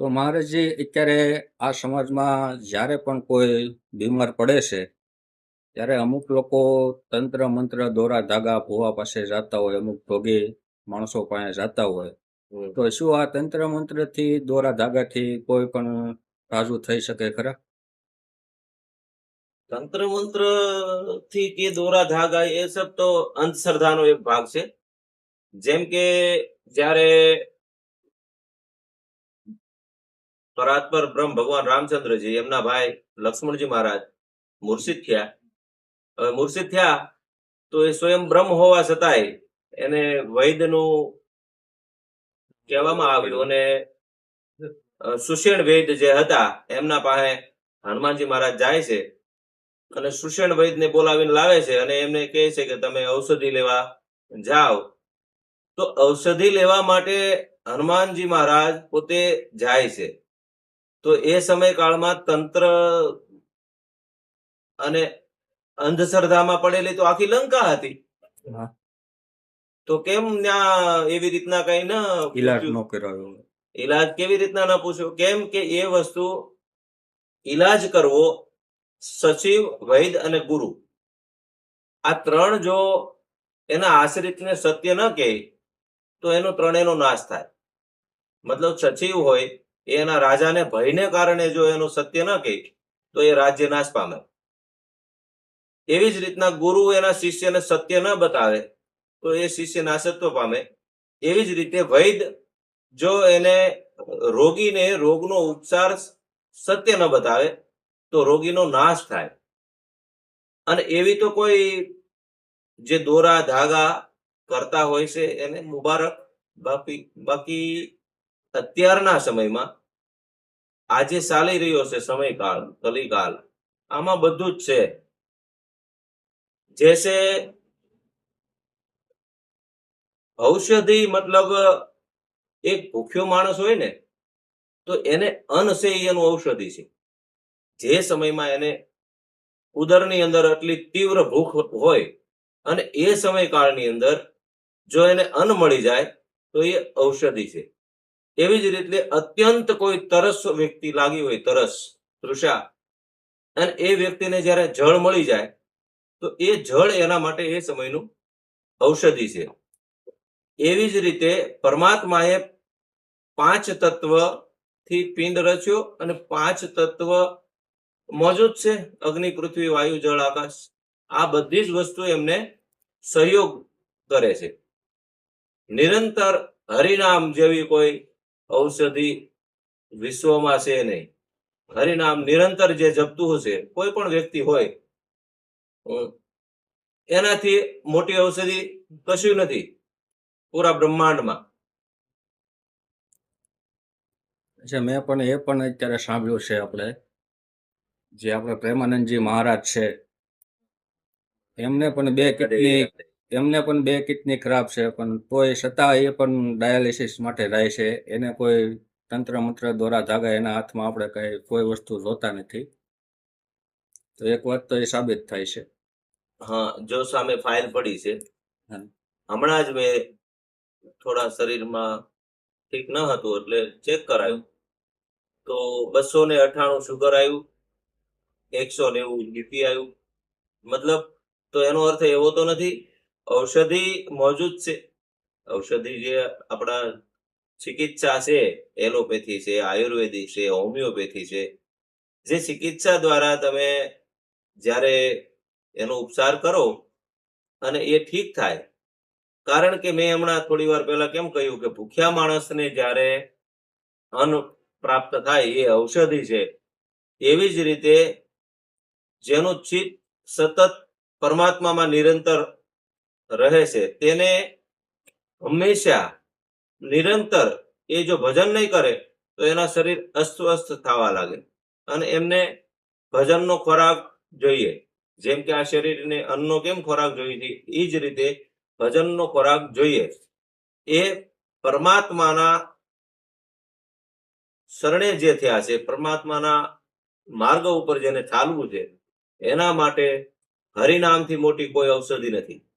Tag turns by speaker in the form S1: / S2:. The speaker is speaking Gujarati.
S1: તો મહારાજજી અત્યારે આ સમાજમાં જ્યારે પણ કોઈ બીમાર પડે છે ત્યારે અમુક લોકો તંત્ર મંત્ર દોરા ધાગા ભોવા પાસે જતા હોય અમુક ભોગી માણસો પાસે જતા હોય. તો શું આ તંત્ર મંત્રથી દોરા ધાગાથી કોઈ પણ રાજુ થઈ શકે ખરા?
S2: તંત્ર મંત્રથી કે દોરા ધાગા એ સબ તો અંધશ્રદ્ધાનો એક ભાગ છે. જેમ કે જ્યારે પરાત્પર બ્રહ્મ ભગવાન રામચંદ્રજી એમના ભાઈ લક્ષ્મણજી મહારાજ મુર્શિદ થયા. હવે મુર્શિદ થયા તો એ સ્વયં બ્રહ્મ હોવા છતાંય એને વૈદનું કહેવામાં આવ્યું અને સુષેણ વૈદ જે હતા એમના પાસે હનુમાનજી મહારાજ જાય છે અને સુષેણ વૈદને બોલાવીને લાવે છે અને એમને કહે છે કે તમે ઔષધિ લેવા જાઓ. તો ઔષધિ લેવા માટે હનુમાનજી મહારાજ પોતે જાય છે. તો એ સમયકાળમાં તંત્ર અને અંધશ્રદ્ધામાં પડેલી તો આખી લંકા હતી. તો કેમ ત્યાં એવી રીતના કઈ ન
S1: ઈલાજ ન કરાયો
S2: ઇલાજ કેવી રીતના ન પૂછ્યો? કેમ કે એ વસ્તુ ઇલાજ કરવો સચિવ વૈદ અને ગુરુ. આ ત્રણ જો એના આશ્રિતને સત્ય ન કહે તો એનો ત્રણેયનો નાશ થાય. મતલબ સચિવ હોય એ એના રાજાને ભયને કારણે જો એનું સત્ય ન કહે, તો એ રાજ્ય નાશ પામે. એવી જ રીતના ગુરુ એના શિષ્યને સત્ય ન બતાવે, તો એ શિષ્ય નાશત્વ પામે. એવી જ રીતે વૈદ જો એને રોગીને રોગનો ઉપચાર સત્ય ન બતાવે, તો રોગીનો નાશ થાય. અને એવી તો કોઈ જે દોરા ધાગા કરતા હોય છે, એને મુબારક બાકી બાકી અત્યારના સમયમાં આજે ચાલી રહ્યો છે સમયકાળ કલિકાલ આમાં બધું જ છે. જેસે ઔષધિ મતલબ એક ભૂખ્યો માણસ હોય ને, તો એને અન્ન છે એનું ઔષધિ છે. જે સમયમાં એને ઉદરની અંદર આટલી તીવ્ર ભૂખ હોય અને એ સમયકાળની અંદર જો એને અન્ન મળી જાય તો એ ઔષધિ છે. એવી જ રીતે અત્યંત કોઈ તરસ વ્યક્તિ લાગી હોય, તરસ, તૃષા, અને એ વ્યક્તિને જ્યારે જળ મળી જાય, તો એ જળ એના માટે એ સમયનું ઔષધિ છે. એવી જ રીતે પરમાત્માએ પાંચ તત્વથી પિંડ રચ્યો અને પાંચ તત્વ મોજૂદ છે. અગ્નિ, પૃથ્વી, વાયુ, જળ, આકાશ, આ બધી જ વસ્તુ એમને સહયોગ કરે છે. નિરંતર હરિનામ જેવી કોઈ ઔષધિ વિશ્વમાં છે નહીં. હરિનામ નિરંતર જે જપતું હશે કોઈ પણ વ્યક્તિ હોય એનાથી મોટી ઔષધિ કશું નથી પૂરા બ્રહ્માંડમાં.
S1: અચ્છા મેં પણ એ પણ અત્યારે સાંભળ્યું છે આપણે જે આપણે પ્રેમાનંદજી મહારાજ છે એમને પણ બે કિડની એમને પણ બે કિડની ખરાબ છે પણ તોય છતાં એ પણ ડાયાલિસિસ માટે જાય છે. એને કોઈ તંત્ર મંત્ર દોરા ધાગા એના હાથમાં આપણે કઈ કોઈ વસ્તુ જોતા નથી. તો એક વાત તો એ સાબિત થાય છે.
S2: હા જો સામે ફાઇલ પડી છે. હમણાં જ મેં થોડા શરીરમાં ઠીક ન હતું એટલે ચેક કરાયું. તો બસો ને અઠાણું શુગર આવ્યું એકસો નેવું બીપી આવ્યું. મતલબ તો એનો અર્થ એવો તો નથી ઔષધિ મોજૂદ છે. ઔષધિ જે આપણા ચિકિત્સા છે, એલોપેથી છે, આયુર્વેદિક છે, હોમિયોપેથી છે, જે ચિકિત્સા દ્વારા તમે જ્યારે એનો ઉપચાર કરો અને એ ઠીક થાય. કારણ કે મેં હમણાં થોડી વાર પહેલા કેમ કહ્યું કે ભૂખ્યા માણસને જ્યારે અન્ન પ્રાપ્ત થાય, એ ઔષધિ છે, એવી જ રીતે જેનું ચિત્ત સતત પરમાત્મામાં નિરંતર રહે છે. તેને હંમેશા નિરંતર એ જો ભજન નહીં કરે, તો એના શરીર અસ્વસ્થ થવા લાગે અને એમને ભજનનો ખોરાક જોઈએ. જેમ કે આ શરીરને અન્નનો કેમ ખોરાક જોઈએ એ જ રીતે ભજનનો ખોરાક જોઈએ. એ પરમાત્માના શરણે જે થયા છે, પરમાત્માના માર્ગ ઉપર જેને ચાલવું છે, એના માટે હરિનામથી મોટી કોઈ ઔષધિ નથી.